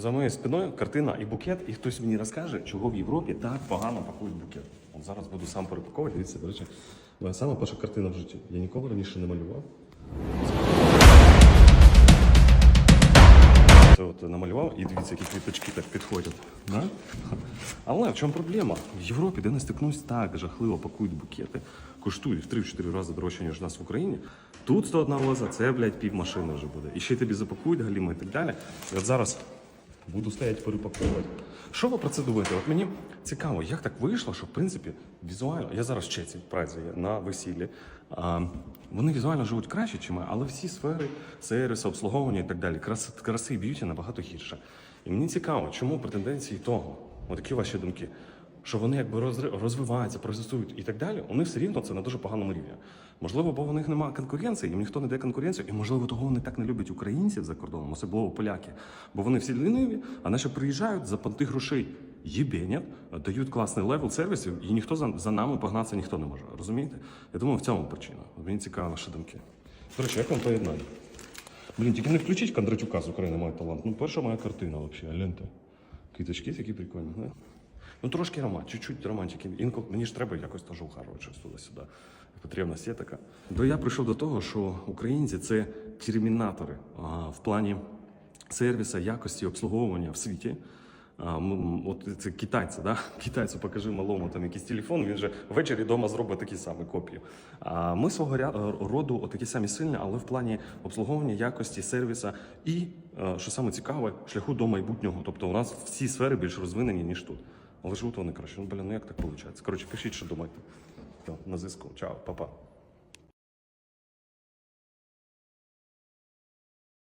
За моєю спиною картина і букет, і хтось мені розкаже, чого в Європі так погано пакують букет. От зараз буду сам перепаковувати. Дивіться, до речі, моя сама перша картина в житті. Я ніколи раніше не малював. Це от намалював і дивіться, які квіточки так підходять. Да? Але в чому проблема? В Європі, де не стикнусь, так жахливо пакують букети, коштують в 3-4 рази дорожче, ніж у нас в Україні. Тут 101 роза, це, блядь, пів машини вже буде. І ще й тобі запакують галіми і так далі. І от зараз буду стояти перепаковувати. Що ви про це думаєте? От мені цікаво, як так вийшло, що в принципі візуально, я зараз в Чеці праці на весіллі. А, вони візуально живуть краще, ніж ми, але всі сфери сервісу, обслуговування і так далі, краси, краси б'юті набагато гірше. І мені цікаво, чому претенденції того, отакі ваші думки, що вони якби розвиваються, протестують і так далі, у них все рівно це на дуже поганому рівні. Можливо, бо у них немає конкуренції, їм ніхто не дає конкуренцію, і можливо того вони так не люблять українців за кордоном, особливо поляки. Бо вони всі ліниві, а наші приїжджають за понти грошей. Єбенять, дають класний левел сервісів, і ніхто за, за нами погнатися ніхто не може. Розумієте? Я думаю, в цьому причина. Мені цікаво ваші думки. До речі, як вам поєднання? Блін, тільки не включіть Кондратюка з України має талант. Ну, перша моя картина взагалі, гляньте. Квіточки такі прикольні, да? Ну, трошки роман, чуть-чуть романтики. Інколи мені ж треба якось теж туди-сюди. Потрібність є така. Бо я прийшов до того, що українці це термінатори а, в плані сервісу, якості обслуговування в світі. А, от це китайці, да? Китайцю покажи малому там якийсь телефон, він же ввечері вдома зробить такі самі копії. А ми свого ря- роду такі самі сильні, але в плані обслуговування, якості, сервіса і, е, що саме цікаве, шляху до майбутнього. Тобто у нас всі сфери більш розвинені, ніж тут. Але живуть вони краще. Ну, блін, ну як так виходить? Коротше, пишіть, що думаєте. Все, на зв'язку. Чао, па-па.